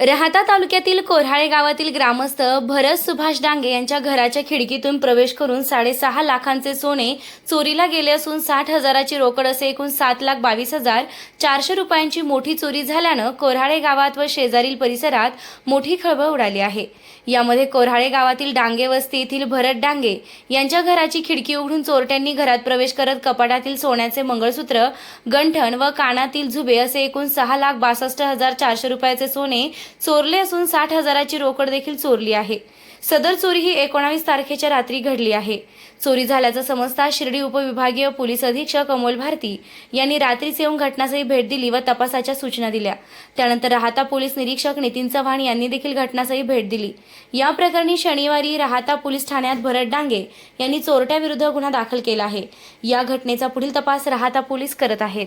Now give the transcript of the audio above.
राहाता तालुक्यातील कोऱ्हाळे गावातील ग्रामस्थ भरत सुभाष डांगे यांच्या घराच्या खिडकीतून प्रवेश करून साडेसहा लाखांचे सोने चोरीला गेले असून साठ हजाराची रोकड असे एकूण सात लाख बावीस हजार चारशे रुपयांची मोठी चोरी झाल्यानं कोऱ्हाळे गावात व शेजारील परिसरात मोठी खळबळ उडाली आहे. यामध्ये कोऱ्हाळे गावातील डांगे वस्ती येथील भरत डांगे यांच्या घराची खिडकी उघडून चोरट्यांनी घरात प्रवेश करत कपाटातील सोन्याचे मंगळसूत्र गंठण व कानातील झुबे असे एकूण सहा लाख बासष्ट हजार चारशे रुपयाचे सोने चोरले असून साठ हजाराची रोकड देखील चोरली आहे. सदर चोरी ही एकोणावीस तारखेच्या रात्री घडली आहे. चोरी झाल्याचं समजता शिर्डी उपविभागीय पोलीस अधीक्षक अमोल भारती यांनी रात्रीच येऊन घटनास्थळी भेट दिली व तपासाच्या सूचना दिल्या. त्यानंतर राहता पोलीस निरीक्षक नितीन चव्हाण यांनी देखील घटनास्थळी भेट दिली. या प्रकरणी शनिवारी राहता पोलीस ठाण्यात भरत डांगे यांनी चोरट्याविरुद्ध गुन्हा दाखल केला आहे. या घटनेचा पुढील तपास राहता पोलीस करत आहेत.